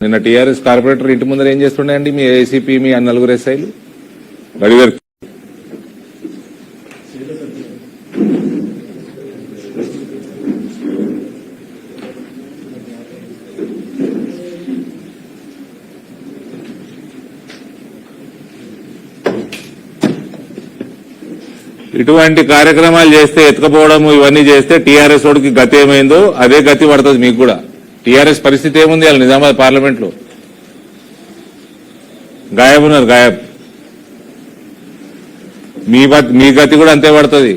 నిన్న TRS corporator ఇంటి ముందర ఏం చేస్తుండే మీ ఏసీపీ మీ నలుగురు ఎస్ఐలు? ఇటువంటి కార్యక్రమాలు చేస్తే ఎత్తుకపోవడం ఇవన్నీ చేస్తే టీఆర్ఎస్ వాడికి గతి ఏమైందో అదే గతి పడుతుంది మీకు కూడా. టీఆర్ఎస్ పరిస్థితి ఏముంది? వాళ్ళు నిజామాబాద్ పార్లమెంట్లో. గాయబ్ ఉన్నారు గాయబ్. మీ మీ గతి కూడా అంతే పడుతుంది.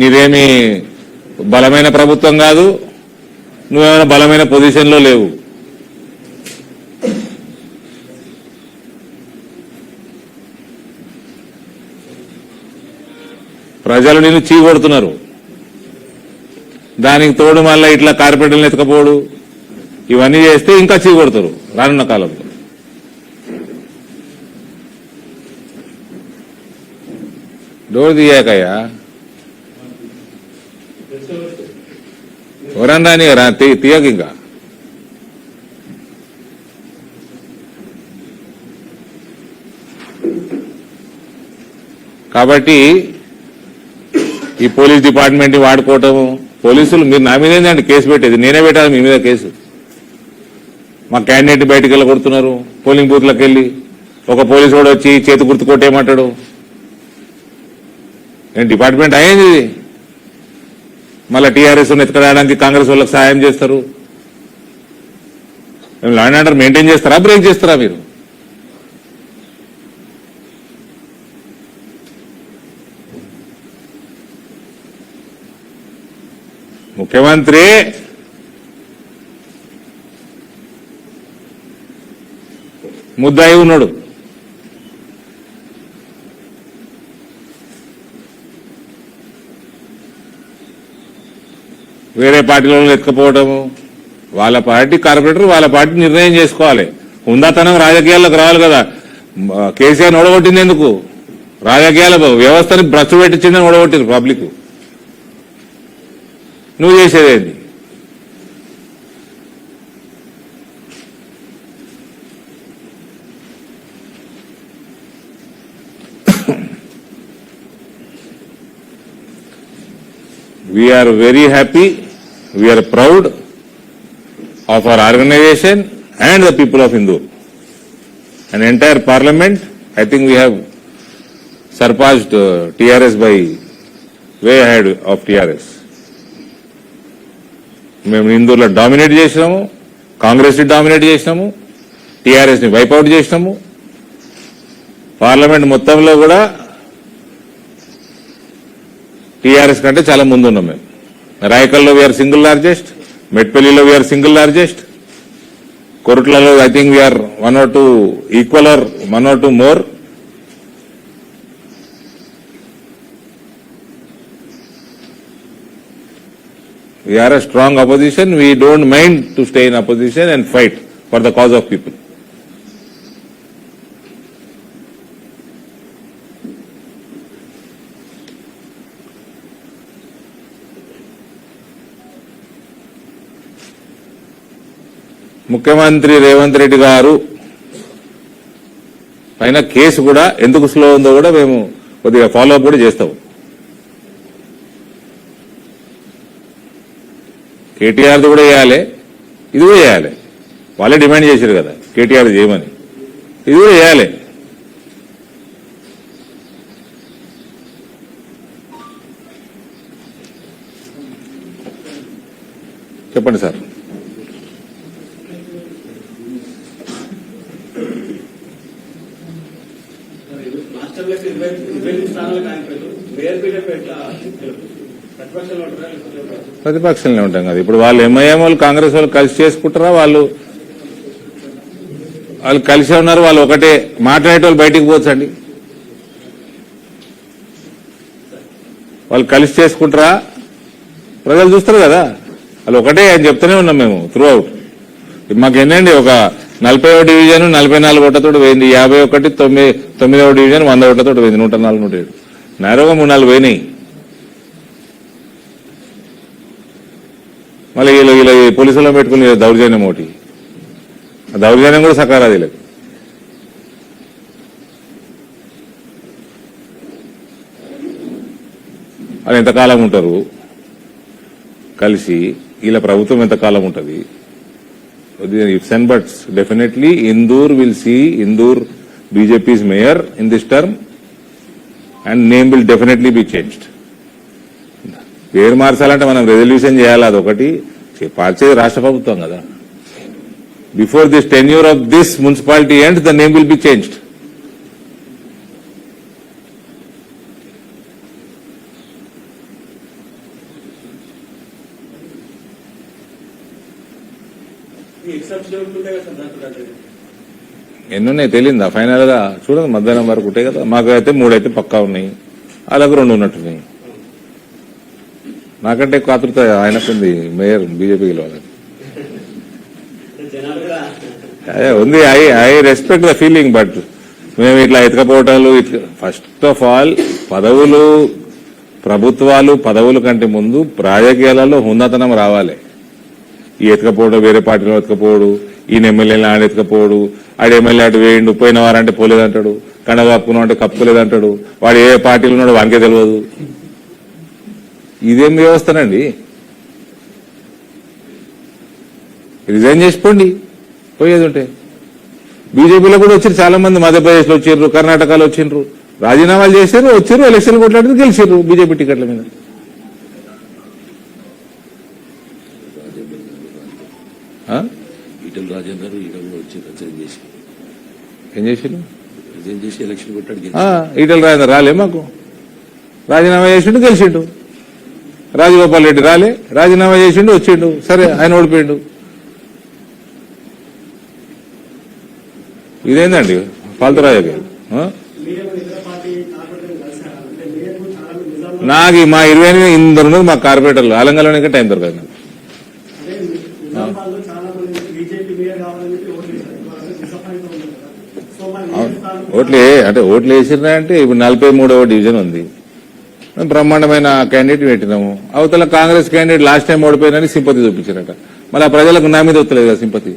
నీవేమి బలమైన ప్రభుత్వం కాదు నువ్వేమైనా బలమైన పొజిషన్లో లేవు. ప్రజలు నిన్ను చీకొడుతున్నారు. దానికి తోడు మళ్ళీ ఇట్లా కార్పొరేటర్లు ఎత్తుకపోడు. ఇవన్నీ చేస్తే ఇంకా చీకొడతారు రానున్న కాలంలో. డోర్ తీయాకయ్యా. ఎవరన్నాని రాని రా తీ- తీయక ఇంకా. కాబట్టి ఈ పోలీస్ డిపార్ట్మెంట్ వాడుకోవటము పోలీసులు మీరు నా మీద ఏంటంటే కేసు పెట్టేది? నేనే పెట్టాలి మీ మీద కేసు. మా క్యాండిడేట్ బయటికి వెళ్ళి కొడుతున్నారు పోలింగ్ బూత్లకు వెళ్ళి. ఒక పోలీసు వాడు వచ్చి చేతి గుర్తు కొట్టేయమంటాడు. నేను డిపార్ట్మెంట్ అయ్యింది ఇది. మళ్ళీ టీఆర్ఎస్ ఎత్తుకడానికి కాంగ్రెస్ వాళ్ళకి సాయం చేస్తారు. ల్యాండ్ ఆర్డర్ మెయింటైన్ చేస్తారా బ్రేక్ చేస్తారా మీరు? ముఖ్యమంత్రి ముద్దాయి ఉన్నాడు. వేరే పార్టీలో ఎత్తుకపోవడము వాళ్ళ పార్టీ కార్పొరేటర్ వాళ్ళ పార్టీ నిర్ణయం చేసుకోవాలి. ఉందాతనం రాజకీయాల్లోకి రావాలి కదా. కేసీఆర్ ఓడగొట్టింది ఎందుకు? రాజకీయాల వ్యవస్థని భ్రష్టు పెట్టించిందని ఓడగొట్టింది పబ్లిక్. నువ్వు చేసేదేంటి we are very happy, we are proud of our organization and the people of Hindu. An entire parliament, I think we have surpassed uh, TRS by way ahead of TRS. మేము ఇందూరులో dominate చేసినాము కాంగ్రెస్ని dominate చేసినాము టీఆర్ఎస్ని wipe out చేసినాము. Parliament మొత్తంలో కూడా TRS కంటే చాలా ముందున్నాం మేము. రాయకల్లో వీఆర్ సింగిల్ లార్జెస్ట్ మెట్పల్లిలో we are single largest కొరట్లలో I think we are one or two equal or one or two more We are a strong opposition. We don't mind to stay in opposition and fight for the cause of people. ముఖ్యమంత్రి రేవంత్ రెడ్డి గారు పైన case కూడా ఎందుకు slow ఉందో కూడా మేము కొద్దిగా follow up కూడా చేస్తాం కేటీఆర్ది కూడా వేయాలి ఇది కూడా వేయాలి వాళ్ళే డిమాండ్ చేశారు కదా కేటీఆర్ చేయమని. ఇది కూడా వేయాలి చెప్పండి సార్. మాస్టర్లకు ఇరవై ఇరవై ఎనిమిది స్థానాలకు ఆగిపోయారు మేయర్ పీఠం ప్రతిపక్షంలో ఉంటాం కదా. ఇప్పుడు వాళ్ళు ఎంఐఎం వాళ్ళు కాంగ్రెస్ వాళ్ళు కలిసి చేసుకుంటారా? వాళ్ళు వాళ్ళు కలిసే ఉన్నారు వాళ్ళు ఒకటే మాట్లాడేటోళ్ళు బయటికి పోవచ్చండి. వాళ్ళు కలిసి చేసుకుంటారా? ప్రజలు చూస్తారు కదా. వాళ్ళు ఒకటే అని చెప్తూనే ఉన్నాం మేము త్రూ అవుట్ మాకు ఏంటండి ఒక నలభై డివిజన్ నలభై నాలుగు ఓటతోటి పోయింది. యాభై ఒకటి తొమ్మిది తొమ్మిదవ డివిజన్ వంద ఓటతోటి పోయింది. నూట నాలుగు నూట ఏడు. నేరుగా మూడు నాలుగు పోయినాయి. మళ్ళీ వీళ్ళు వీళ్ళు పోలీసులో పెట్టుకుని దౌర్జన్యం ఒకటి. ఆ దౌర్జన్యం కూడా సకారాది లేదు. వాళ్ళు ఎంతకాలం ఉంటారు? కలిసి ఇలా ప్రభుత్వం ఎంతకాలం ఉంటుంది? Ifs and buts definitely Indur will see Indur BJP's mayor in this term and name will definitely be changed. పేరు మార్చాలంటే మనం రెజల్యూషన్ చేయాలి అదొకటి. మార్చేది రాష్ట్ర ప్రభుత్వం కదా. Before this tenure of this municipality end the name will be changed ఎన్నున్నాయి తెలియదా? ఫైనల్గా చూడండి మధ్యాహ్నం వరకు ఉంటాయి కదా. మాకు అయితే మూడైతే పక్కా ఉన్నాయి. అలాగే రెండు ఉన్నట్టున్నాయి. నాకంటే ఎక్కువ ఆతృత ఆయనకుంది మేయర్ బీజేపీ గెలవాలని అదే ఉంది I I respect the feeling but మేము ఇట్లా ఎతకపోవటాలు ఫస్ట్ ఆఫ్ ఆల్ పదవులు ప్రభుత్వాలు పదవుల కంటే ముందు రాజకీయాలలో ఉన్నతనం రావాలి. ఈ ఎతకపోవడం వేరే పార్టీలో ఎతకపోవడు ఈయన ఎమ్మెల్యేలు ఆడ ఎతకపోవడు ఆడ ఎమ్మెల్యే అటు వేయండు పోయిన వారంటే పోలేదంటాడు కండ కప్పుకున్నాం అంటే కప్పుకోలేదంటాడు వాడు ఏ పార్టీలో ఉన్నాడు వానికే తెలియదు. ఇదేం వ్యవస్థనండి? రిజైన్ చేసుకోండి పోయేది ఉంటే బీజేపీలో కూడా వచ్చారు చాలా మంది మధ్యప్రదేశ్లో వచ్చిర్రు కర్ణాటకలో వచ్చిండ్రు రాజీనామాలు చేశారు వచ్చారు ఎలక్షన్ కొట్లాడితే గెలిచారు బీజేపీ టికెట్ల మీద? ఈటల రాజేందర్ ఏం చేసారు పెట్టాడు ఈటల రాజేంద్ర రాలే మాకు. రాజీనామా చేసిండు గెలిచిండు. రాజగోపాల్ రెడ్డి రాలే రాజీనామా చేసిండు వచ్చిండు. సరే ఆయన ఓడిపోయిండు. ఇదేందండి? పాలతు రాజకీయాలు ఆ? మీరేమో ఇతర పార్టీ కార్పొరేటర్ కలిసారా అంటే మీరు చాలా మంది నిజామాబాద్ నాకు మా ఇరవై ఎనిమిది ఇందరు ఉన్నారు మా కార్పొరేటర్లు. ఆలంగంలోనే టైం దొరకదు నాకు. ఓట్లే అంటే ఓట్లు వేసినా అంటే ఇప్పుడు నలభై మూడవ డివిజన్ ఉంది. బ్రహ్మాండమైన క్యాండిడేట్ పెట్టినాము. అవతల కాంగ్రెస్ క్యాండిడేట్ లాస్ట్ టైం ఓడిపోయినని సింపతి చూపించారట. మళ్ళీ ఆ ప్రజలకు నా మీద వస్తలేదు కదా సింపతి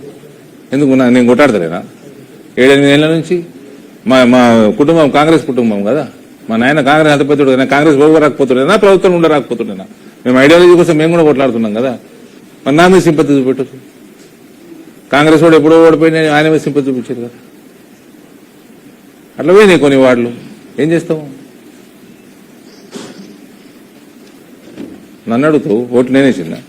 ఎందుకు నేను కొట్టాడతలేనా? ఏడెనిమిది ఏళ్ళ నుంచి? మా మా కుటుంబం కాంగ్రెస్ కుటుంబం కదా. మా నాయన కాంగ్రెస్ అంత కదా. కాంగ్రెస్ బాబు రాకపోతుండేనా ప్రభుత్వం ఉండరాకపోతుండేనా మేము ఐడియాలజీ కోసం మేము కూడా కొట్లాడుతున్నాం కదా. మరి నా మీద సింపతి చూపెట్టచ్చు కాంగ్రెస్ వాడు ఎప్పుడో ఓడిపోయినా ఆయన మీద సింపతి చూపించారు కదా. అట్లా పోయినాయి కొన్ని వార్డులు. ఏం చేస్తాము నన్ను అడుగుతావు ఓట్లు నేనేసిందా